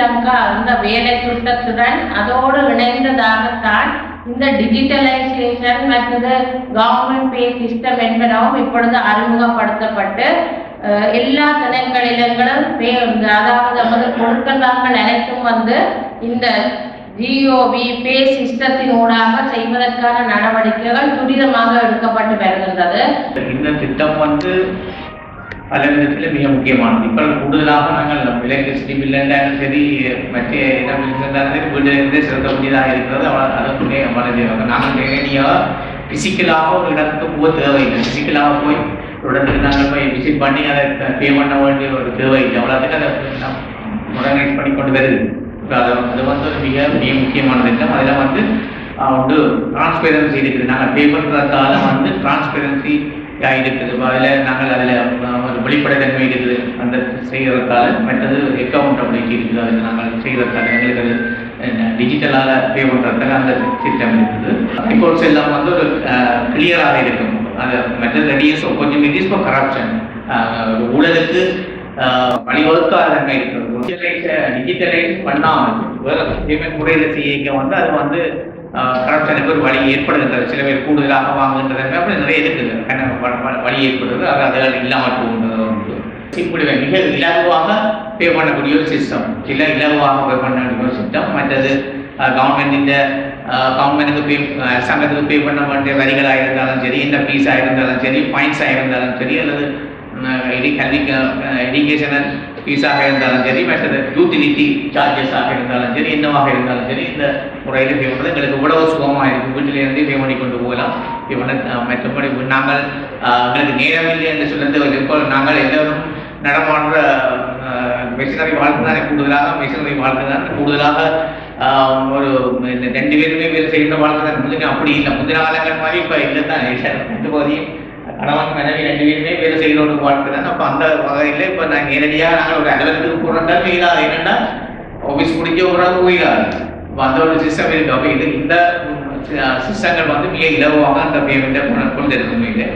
ஸ்ரீலங்கா அந்த வேலை திட்டத்துடன் அதோடு இணைந்ததாகத்தான் இந்த டிஜிட்டலைசேஷன் மற்றது கவர்மெண்ட் பே சிஸ்டம் என்பனவும் இப்பொழுது அறிமுகப்படுத்தப்பட்டு எல்லா தினங்களிலும் பே அதாவது நமது பொருட்கள் நினைக்கும் அனைத்தும் வந்து இந்த ஜிஓவி பே சிஸ்டத்தின் ஊடாக செய்வதற்கான நடவடிக்கைகள் துரிதமாக எடுக்கப்பட்டு வருகின்றது. இந்த திட்டம் வந்து பல விதத்தில் மிக முக்கியமானது. இப்போ கூடுதலாக நாங்கள் விலங்கு சிடி இருந்தாலும் சரி மற்ற இடம் இருந்தாலும் சரி வீட்டிலிருந்தே செலுத்தக்கூடியதாக இருக்கிறது. அதற்குள்ளே வளர்ந்து நாங்கள் நேரடியாக ஃபிசிக்கலாக ஒரு இடத்துக்கு போக தேவையில்லை. ஃபிசிக்கலாக போய் ஒரு இடத்துக்கு நாங்கள் போய் விசிட் பண்ணி அதை பே பண்ண வேண்டிய ஒரு தேவையில்லை. அவ்வளோத்துக்கு அதை முடங்கை பண்ணி கொண்டு வருது. இப்ப அது அது வந்து ஒரு மிக மிக முக்கியமான திட்டம் அதில் வந்து ஆஹ், வந்து இருக்குது. நாங்கள் பே பண்ணுறதால வந்து டிரான்ஸ்பெரன்சி இருக்குது அதில் நாங்கள் அதில் ஒரு வெளிப்படைத்தன்மை இருக்குது. அந்த செய்கிறதால மற்றது அக்கௌண்டபிலிட்டி இருக்குது. அதில் நாங்கள் செய்கிறதால எங்களுக்கு அது டிஜிட்டலாக பே பண்ணுறதுக்கு அந்த சிஸ்டம் இருக்குது. ரிப்போர்ட்ஸ் எல்லாம் வந்து ஒரு கிளியராக இருக்கும். அது மற்றது ரெடியூஸ் opportunities ஃபார் கரப்ஷன் ஊழலுக்கு ஆஹ், வழிவகுக்காத தன்மை இருக்கிறது டிஜிட்டலைஸ் டிஜிட்டலைஸ் பண்ணாமல் வேறு பேமெண்ட் முறையில் செய்ய வந்து அது வந்து கரப்ஷனுக்கு ஒரு வழி ஏற்படுகின்றது. சில பேர் கூடுதலாக வாங்குகின்றது அப்படி நிறைய இருக்குது வழி ஏற்படுறது அது அதுகள் இல்லாமல் போகின்றது வந்து இப்படி மிக இலகுவாக பே பண்ணக்கூடிய ஒரு சிஸ்டம் இல்லை இலகுவாக பே பண்ணக்கூடிய ஒரு சிஸ்டம் மற்றது கவர்மெண்ட் கவர்மெண்ட்டுக்கு பே அரசாங்கத்துக்கு பே பண்ண வேண்டிய வரிகளாக இருந்தாலும் சரி இந்த ஃபீஸாக இருந்தாலும் சரி ஃபைன்ஸாக இருந்தாலும் சரி அல்லது எஜுகேஷனல் ஃபீஸாக இருந்தாலும் சரி மற்றது யூட்டிலிட்டி சார்ஜஸாக இருந்தாலும் சரி என்னவாக இருந்தாலும் சரி இந்த முறையில் பே பண்ணுறது எங்களுக்கு இவ்வளவு சுகமாக இருக்குது வீட்டிலேருந்து பே பண்ணி கொண்டு போகலாம் பே பண்ண மற்றபடி நாங்கள் எங்களுக்கு நேரம் இல்லை என்று சொல்லுறது இப்போ நாங்கள் எல்லோரும் நடமாடுற மிஷினரி வாழ்க்கை தானே கூடுதலாக மிஷினரி வாழ்க்கை தான் கூடுதலாக ஒரு ரெண்டு பேருமே வேலை செய்கிற வாழ்க்கை தான் முந்தின அப்படி இல்லை முந்தின காலங்கள் மாதிரி இப்போ இல்லை தான் ரெண்டு பகுதியும் கணவன் மனைவி ரெண்டு பேருமே வேலை செய்கிற ஒரு வாழ்க்கை தான் அப்போ அந்த வகையில் இப்போ நாங்கள் நேரடியாக நாங்கள் ஒரு அலுவலகத்துக்கு போகிறோம்னா மீதாது என்னென்னா ஆஃபீஸ் முடிஞ்ச ஒரு நாள் இப்போ அந்த ஒரு சிஸ்டம் இருக்கு. அப்போ இது இந்த சிஸ்டங்கள் வந்து மிக இலவாக அந்த பேமெண்ட்டை கொண்டு கொண்டு முடியல இல்லை